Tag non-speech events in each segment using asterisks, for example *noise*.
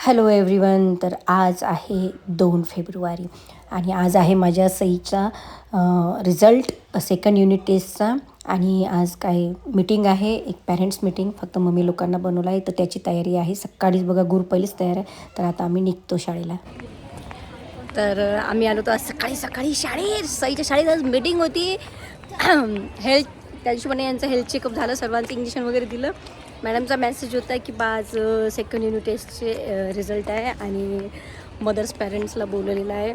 Hello everyone तर आज आहे दोन फेब्रुवारी आणि आज आहे माझ्या सईचा रिझल्ट सेकंड युनिट टेस्टचा आणि आज काय मीटिंग आहे एक पॅरेंट्स मीटिंग फक्त मम्मी लोकांना बनवलं आहे तर त्याची तयारी आहे. सकाळीच बघा गुरु पहिलीच तयार आहे तर आता आम्ही निघतो शाळेला. तर आम्ही आलो तर आज सकाळी सकाळी शाळेत सईच्या शाळेत आज मीटिंग होती. *clears throat* हेल्थ त्या हिशोबाने यांचं हेल्थ चेकअप झालं सर्वांचं इंजेक्शन वगैरे दिलं. मॅडमचा मेसेज होता की बा आज सेकंड युनिट टेस्टचे रिझल्ट आहे आणि मदर्स पॅरेंट्सला बोलवलेलं आहे.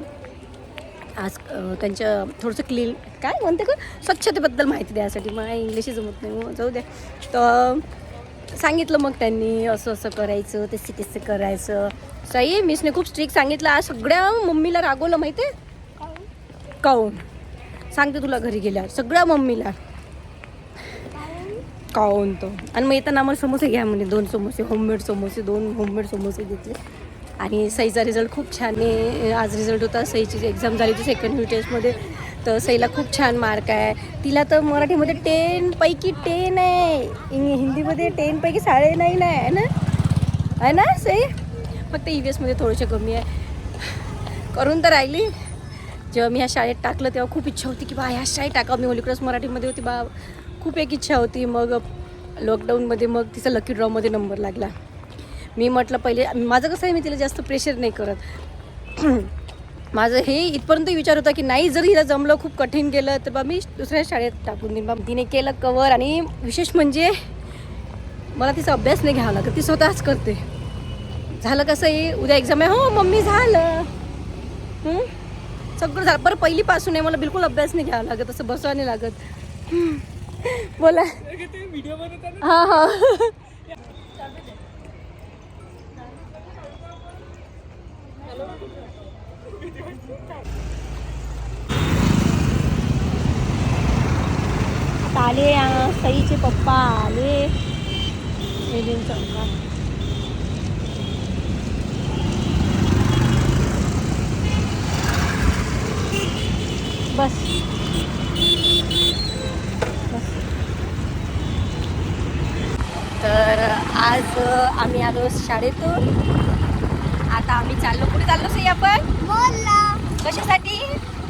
आज त्यांच्या थोडंसं क्लीन काय म्हणते का स्वच्छतेबद्दल माहिती द्यायसाठी मग इंग्लिशही जमत नाही मग जाऊ द्या. तर सांगितलं मग त्यांनी असं असं करायचं तसे तसे करायचं. सई मिसने खूप स्ट्रिक्ट सांगितलं. आज सगळ्या मम्मीला रागवलं माहिती आहे काऊन? सांगते तुला घरी गेल्यावर. सगळ्या मम्मीला. काऊन तो? आणि मग येताना आम्हाला समोसे घ्या म्हणजे दोन समोसे होममेड समोसे दोन होममेड समोसे घेतले. आणि सईचा रिझल्ट खूप छान आहे. आज रिझल्ट होता सईची एक्झाम झाली होती सेकंड यू टेस्टमध्ये तर सईला खूप छान मार्क आहे. तिला तर मराठीमध्ये टेनपैकी टेन आहे. हिंदीमध्ये टेनपैकी साडे नाईन आहे है ना? आहे ना सई? फक्त ई व्ही एसमध्ये थोडेसे कमी आहे. करून तर राहिली. जेव्हा मी ह्या शाळेत टाकलं तेव्हा खूप इच्छा होती की बा ह्या शाळेत टाका मी होलीक्रॉस मराठीमध्ये होती बा. खूप एक इच्छा होती. मग लॉकडाऊनमध्ये मग तिचा लकी ड्रॉमध्ये नंबर लागला. मी म्हटलं पहिले माझं कसं आहे मी तिला जास्त प्रेशर नाही करत. *clears throat* माझं हे इथपर्यंत विचार होता की नाही जर हिला जमलं खूप कठीण गेलं तर बा मी दुसऱ्या शाळेत टाकून देईन. बा तिने केलं कवर आणि विशेष म्हणजे मला तिचा अभ्यास नाही घ्यावा लागत ती स्वतःच करते. झालं कसं आहे उद्या एक्झाम आहे. हो मम्मी झालं. सगळं झालं. बरं पहिलीपासून आहे मला बिलकुल अभ्यास नाही घ्यावा लागत असं बसवा नाही लागत. बोला. हा हा. आले सईचे पप्पा आले. एलियन चौका बस बस. तर आज अं, आम्ही आलो शाळेतून. आता आम्ही चाललो. कुठे चाललो सई आपण? मॉलला. कशासाठी?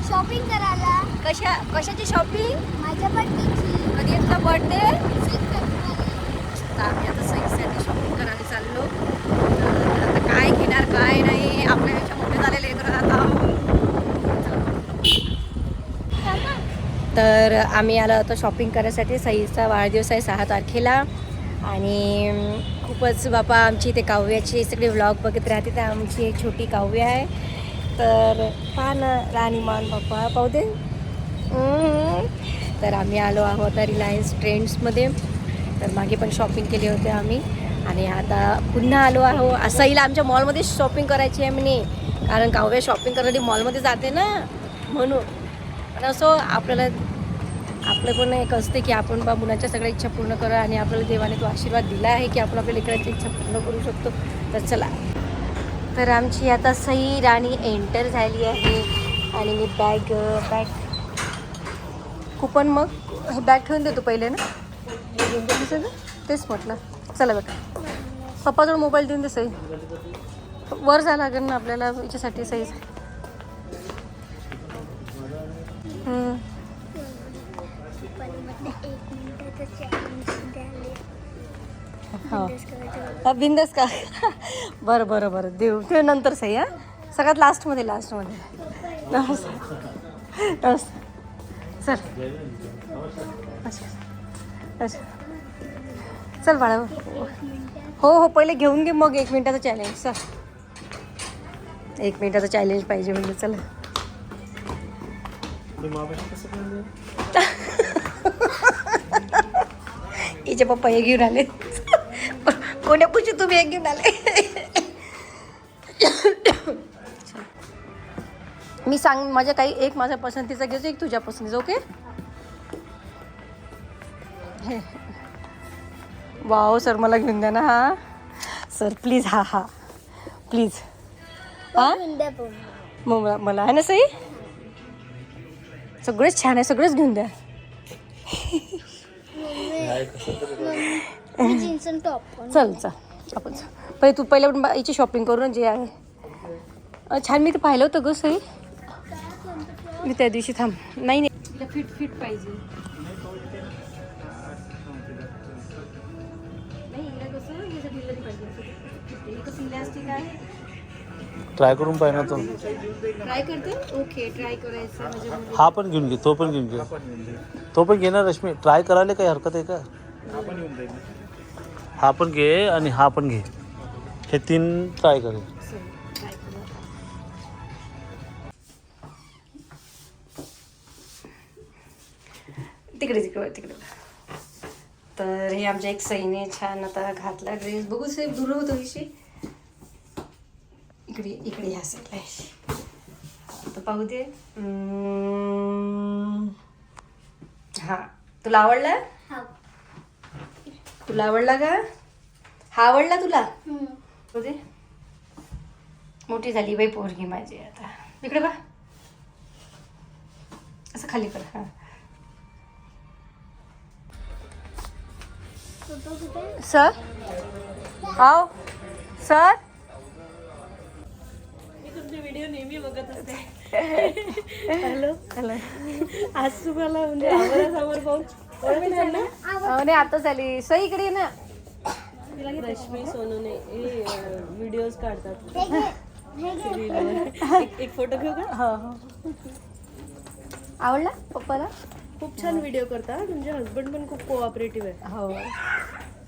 शॉपिंग करायला. कशा कशाची शॉपिंग? माझ्या बर्थडेची कधी तुझा बर्थडे आम्ही आता सईसाठी शॉपिंग करायला चाललो. तर आता काय घेणार काय नाही? आपल्यापेक्षा मोठे झालेले लेकरं आता. तर आम्ही आलो होतो शॉपिंग करायसाठी. सईचा वाढदिवस आहे सहा तारखेला. आणि खूपच बापा आमची इथे काव्याचे सगळे व्लॉग बघत राहते तर आमची एक छोटी काव्य आहे. तर पहा ना राणीमान बाप्पा पाहू दे. तर आम्ही आलो आहोत रिलायन्स ट्रेंड्समध्ये तर मागे पण शॉपिंग केली होते आम्ही. आणि आता पुन्हा आलो आहो. सईला आमच्या मॉलमध्ये शॉपिंग करायची आहे म्हणे. कारण काव्या शॉपिंग करण्यासाठी मॉलमध्ये जाते ना. म्हणून. पण असो आपल्याला आपलं पण एक असते की आपण बा मुलांच्या सगळ्या इच्छा पूर्ण करा आणि आपल्याला देवाने तो आशीर्वाद दिला आहे की आपण आपल्या लेकरांची इच्छा पूर्ण करू शकतो तर चला. तर आमची आता सई राणी एंटर झाली आहे आणि मी बॅग बॅग कुपन मग? हे बॅग ठेवून देतो पहिले ना? हे दिसेल तेच म्हटलं. चला बेटा पप्पाजवळ मोबाईल देऊन दे सई. वर जायला लागेल ना आपल्याला याच्यासाठी सई हो. हा, बिंदास का? *laughs* बरं बरं बरं. देऊ. ते नंतर सही हां? सगळ्यात लास्टमध्ये लास्टमध्ये. नमस्कार. नमस्कार. चल. अच्छा. अच्छा. चल बाळा. हो हो पहिले घेऊन घे मग एक मिनिटाचं चॅलेंज चल. एक मिनिटाचं चॅलेंज पाहिजे म्हणजे चला. हिचे *laughs* पप्पा हे घेऊन आले. कोण्या पूजी तुम्ही एक घेऊन आले? मी सांग माझ्या काही एक माझ्या पसंतीचा घेतो एक तुझ्या पसंतीचा ओके? वाव सर मला घेऊन द्या ना हा. सर प्लीज हा हा. प्लीज हा? मग मला मला आहे ना सई? सगळेच छान आहे सगळेच घेऊन द्या. जीन्स आणि टॉप चल चल. आपण चल. पहिले तू पहिल्या पण याची शॉपिंग करू ना जे आहे. अं, छान मी ते पाहिलं होतं ग सई. मी त्या दिवशी थांब. नाही नाही. तिला फिट फिट पाहिजे. नाही हिला कसं ह्याचं ढिलरी पाहिजे असं. हे कसं इलास्टिक आहे. ट्राय करून पाहिजे ना तो. ट्राय करते? ओके ट्राय करायचं म्हणजे हा पण घेऊन घे तो पण घेऊन घे. तो पण घे ना रश्मी. ट्राय करायला काही हरकत आहे का? हा पण घे आणि हा पण घे. हे तीन ट्राय करेल तिकडे तिकडे तिकडे. तर हे आमच्या एक सईने छान आता घातला ड्रेस बघू साहेब दूर होतो विषयी. इकडे इकडे ह्या साईडला तर पाहू दे. हा. तुला आवडला? तुला आवडला का? हा आवडला तुला? दे मोठी झाली बाई पोरगी माझी आता. इकडे बा असं खाली कर हा. सर? आओ सर? मी तुमचे व्हिडिओ नेहमी बघत असते. *laughs* हॅलो? हॅलो. आज तुम्हाला म्हणजे आवारासमोर पाहून ओळखलं ना? नाही आता झाली. सई इकडे ये ना. रश्मी सोनूने हे व्हिडिओज काढतात. हे हे. एक- एक फोटो घेऊ का? हो हो. आवडला पप्पाला? खूप छान व्हिडिओ करतात. तुमचे हस्बंड पण खूप कोऑपरेटिव्ह आहे हो.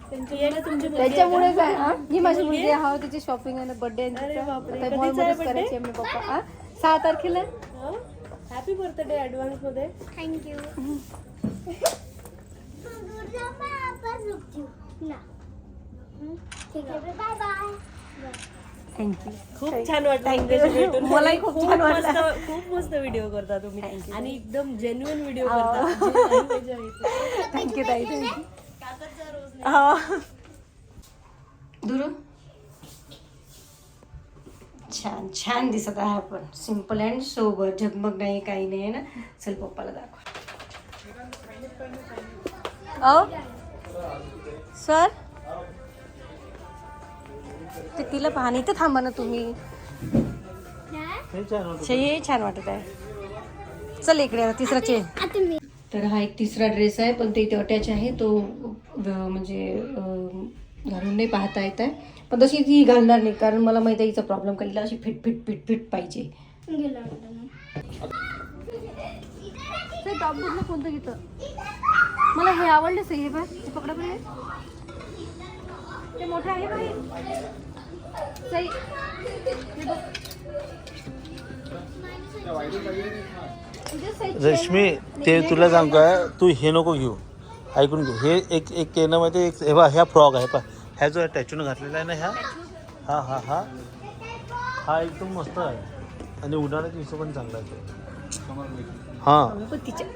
त्यांच्यामुळे तुमची मुलगी आहे त्याच्यामुळे काय? हा? ही माझी मुलगी आहे, हो तिची शॉपिंग आहे बर्थडे अरे बापरे, कधीचा आहे मॉलमध्येच birthday? करायची मी पप्पा. हा? सहा तारखेला? Happy birthday ऍडव्हान्समध्ये. थँक्यू ना हम्म, ठीक आहे बाय बाय थँक्यू खूप छान वाटलं. मलाही खूप छान वाटलं. खूप मस्त व्हिडिओ करता तुम्ही. आणि एकदम जेन्युइन व्हिडिओ करता. *laughs* आहे इथे. थँक्यू ताई. थँक्यू नाही. दुरू. छान छान दिसत आहे आपण. सिंपल अँड सोबर झगमग नाही काही नाही आहे ना? चल पप्पाला दाखव. अ सर? ते तिला पाहणी तर थांबा ना तुम्ही. हे छान हे वाटत आहे. चल इकडे आता तिसरा चेन तर हा एक तिसरा ड्रेस आहे पण ते इथे अटॅच आहे. तो म्हणजे घालून नाही पाहता येत आहे. पण तशी ती घालणार नाही कारण मला माहिती आहे हिचा प्रॉब्लेम काही अशी फिट फिट फिट फिट पाहिजे. कोणतं घेतं? मला हे आवडलं सही हे बघ हे पकडा बरं. हे. ते मोठं आहे हे. सई रश्मी ते तुला सांग काय तू हे नको घेऊ. ऐकून घेऊ. हे एक एक केलं माहिती एक हे बघ ह्या फ्रॉक आहे. पा ह्या जो टॅचून घातलेला आहे ना ह्या? हा हा हा. हा एकदम मस्त आहे. आणि उन्हाळ्याच्या हिशोबाने चांगला आहे हां. पण तिच्या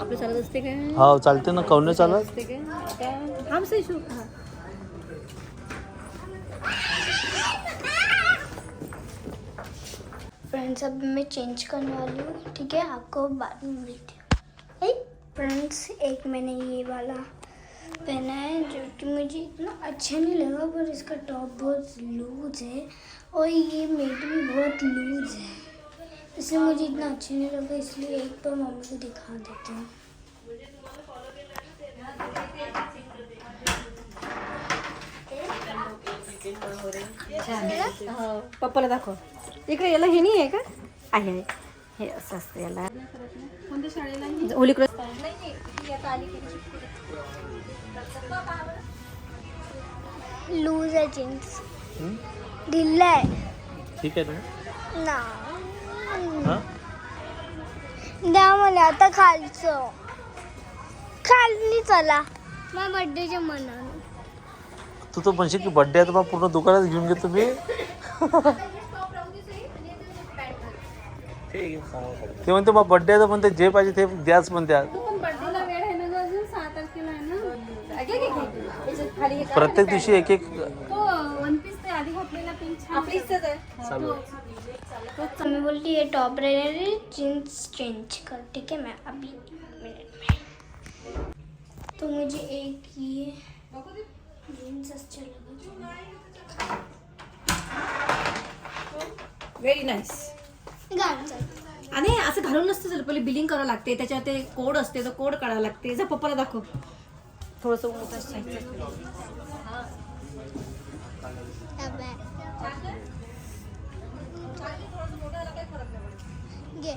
आपलं चालत असते काय हा? चालते ना कौने चालत असते काय आता हम सही शू हा फ्रेंड्स अब मैं चेंज करने वाली हूँ ठीक है? आपको बाद में मिलती हूँ। फ्रेंड्स एक मैंने ये वाला पहना है जो कि मुझे इतना अच्छा नहीं लगा पर इसका टॉप बहुत लूज है और ये मेट भी बहुत लूज है। इसलिए मुझे इतना अच्छा नहीं लगा इसलिए एक बार मम्मी को दिखा देती हूँ। हो, पप्पाला दाखव इकडे याला हे नाही आहे का आहे आहे हे। असं असतं याला होली क्रॉस लूज है जीन्स। ढिल्ला है। ठीक आहे ना? ना। हां? द्या मला आता खालचं. खाली चला. माझ्या बड्डेच्या मनानं. तू तो म्हणशील की बड्डे तर मग पूर्ण दुकानात घेऊन घेतो मी ते म्हणते मग बड्डे आहे तर म्हणते जे पाहिजे ते द्याच म्हणते प्रत्येक दिवशी एक एक चालू आहे. मम्मी बोलती ये टॉप रहेगा जीन्स चेंज कर। ठीक है मैं अभी मिनट में। तो मुझे एक ये जीन्स अच्छा लगा। Very nice. आणि असं घालून नसतं झालं पहिले बिलिंग करावं लागते त्याच्यात ते कोड असते तो कोड काढावं लागते. जा पप्पाला दाखव. थोडंसं बॅग. घे.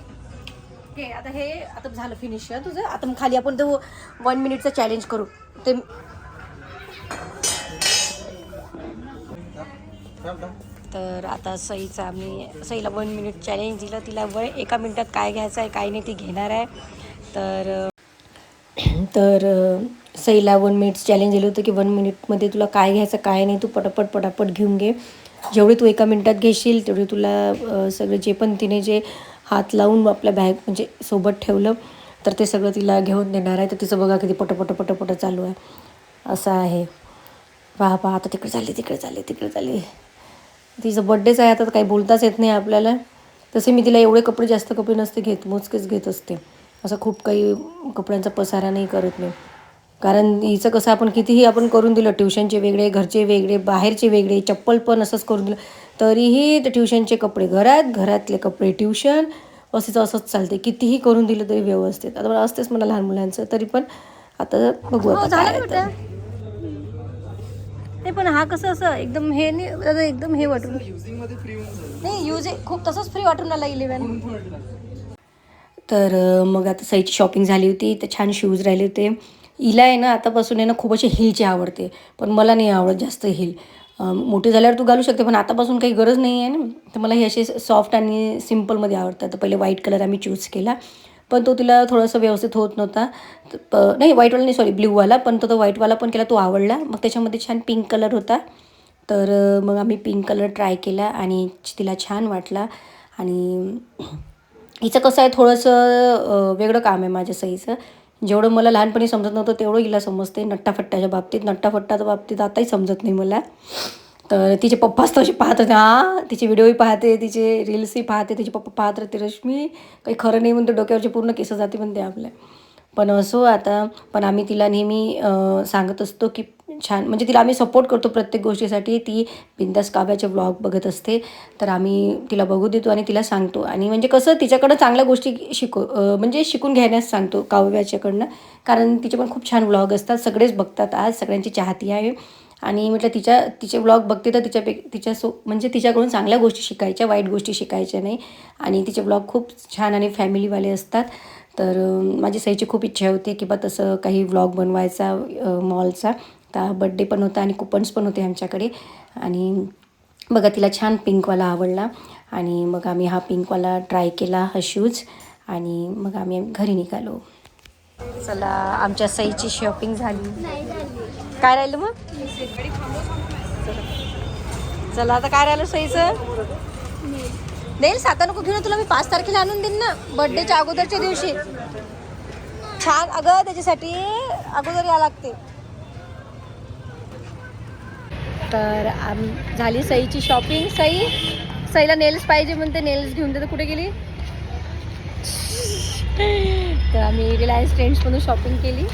ओके आता हे आता झालं फिनिश तुझं? आता मग खाली आपण तो वन मिनिटचं चॅलेंज करू. ते तर आता सईचा आम्ही सईला वन मिनिट चॅलेंज दिलं. तिला व एका मिनिटात काय घ्यायचं आहे काय नाही ती घेणार आहे. तर तर सईला वन मिनिट चॅलेंज दिलं होतं की वन मिनिटमध्ये तुला काय घ्यायचं काय नाही तू पटापट पटापट घेऊन घे. जेवढे तू एका मिनिटात घेशील तेवढे तुला सगळे सगळं जे पण तिने जे हात लावून आपल्या बॅग म्हणजे सोबत ठेवलं तर ते सगळं तिला घेऊन देणार आहे. तर तिचं बघा किती पटपट पटपट चालू आहे. असं आहे. पहा पहा आता तिकडे चालली तिकडे चालली तिकडे चालली. तिचं बड्डेच आहे आता तर काही बोलताच येत नाही आपल्याला. तसे मी तिला एवढे कपडे जास्त कपडे नसते घेत मोजकेच घेत असते. असं खूप काही कपड्यांचा पसारा नाही करत मी. कारण हिचं कसं आपण कितीही आपण करून दिलं ट्युशनचे वेगळे घरचे वेगळे बाहेरचे वेगळे चप्पल पण असंच करून दिलं. तरीही ट्युशनचे कपडे घरात घरातले कपडे ट्युशन असंच असंच चालते कितीही करून दिलं तरी व्यवस्थित. आता मला असतेच मला लहान मुलांचं तरी पण आता बघू आता काय आता. ते पण हा कसं असं एकदम हे नाही एकदम हे वाटून. नाही यूज खूप तसंच फ्री वाटून आला इलेवन तर मग आता सईची शॉपिंग झाली होती तर छान शूज राहिले होते. हिला आहे ना आतापासून आहे ना खूप अशी हिलची आवडते. पण मला नाही आवडत जास्त हिल. मोठी झाल्यावर तू घालू शकते पण आतापासून काही गरज नाही आहे ना. तर मला हे असे सॉफ्ट आणि सिम्पलमध्ये आवडतात. तर पहिले व्हाईट कलर आम्ही चूज केला. पण तो तिला थोडंसं व्यवस्थित होत नव्हता. प- नाही व्हाईटवाला नाही सॉरी ब्ल्यूवाला पण तो तो व्हाईटवाला पण केला तो आवडला. मग त्याच्यामध्ये छान पिंक कलर होता. तर मग आम्ही पिंक कलर ट्राय केला आणि तिला छान वाटला. आणि हिचं कसं आहे थोडंसं वेगळं काम आहे माझ्या सईचं जेवढं मला लहानपणी समजत नव्हतं तेवढं हिला समजते. नट्टाफट्टाच्या बाबतीत. नट्टाफट्टाच्या बाबतीत आताही समजत नाही मला. तर तिचे पप्पाच तसे पाहत होते. हा तिचे व्हिडिओही पाहते तिचे रील्सही पाहते तिचे पप्पा पाहत राहते रश्मी. काही खरं नाही म्हणते डोक्यावरचे पूर्ण केस जाते म्हणते आपल्या. पण असो आता पण आम्ही तिला नेहमी सांगत असतो की छान म्हणजे तिला आम्ही सपोर्ट करतो प्रत्येक गोष्टीसाठी. ती बिंदास काव्याचे ब्लॉग बघत असते. तर आम्ही तिला बघू देतो आणि तिला सांगतो. आणि म्हणजे कसं तिच्याकडं चांगल्या गोष्टी शिकू म्हणजे शिकून घेण्यास सांगतो काव्याच्याकडनं. कारण तिचे पण खूप छान व्लॉग असतात. सगळेच बघतात आज सगळ्यांची चाहती आहे. आणि म्हटलं तिच्या तिचे व्लॉग बघते तर तिच्यापे तिच्या सो म्हणजे तिच्याकडून चांगल्या गोष्टी शिकायच्या वाईट गोष्टी शिकायच्या नाही. आणि तिचे व्लॉग खूप छान आणि फॅमिलीवाले असतात. तर माझी सईची खूप इच्छा होती की बा तसं काही व्लॉग बनवायचा मॉलचा तर बड्डे पण होता आणि कुपन्स पण होते आमच्याकडे. आणि बघा तिला छान पिंकवाला आवडला. आणि मग आम्ही हा पिंकवाला ट्राय केला हा शूज आणि मग आम्ही घरी निघालो. चला आमच्या सईची शॉपिंग झाली. काय राहिलं मग? चला आता काय राहिलं सईचं? नेल साता नको घेऊन तुला? मी पाच तारखेला आणून देईन ना. बर्थडेच्या अगोदरच्या दिवशी. छान. अगं त्याच्यासाठी अगोदर या लागते. तर आम झाली सईची शॉपिंग सई सईला नेल्स पाहिजे म्हणते नेल्स घेऊन देतो कुठे गेली? तर आम्ही रिलायन्स ट्रेंड्समधून शॉपिंग केली.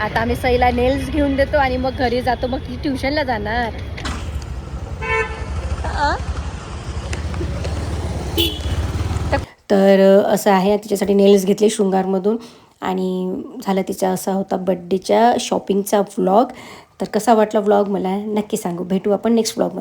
आता आम्ही सईला नेल्स घेऊन देतो आणि मग घरी जातो. मग ती ट्युशनला जाणार. तर असं आहे. तिच्यासाठी नेल्स घेतले शृंगारमधून. आणि झालं तिचा असा होता बड्डेच्या शॉपिंगचा व्लॉग तर कसा वाटला व्लॉग मला नक्की सांगू. भेटू आपण नेक्स्ट व्लॉगमध्ये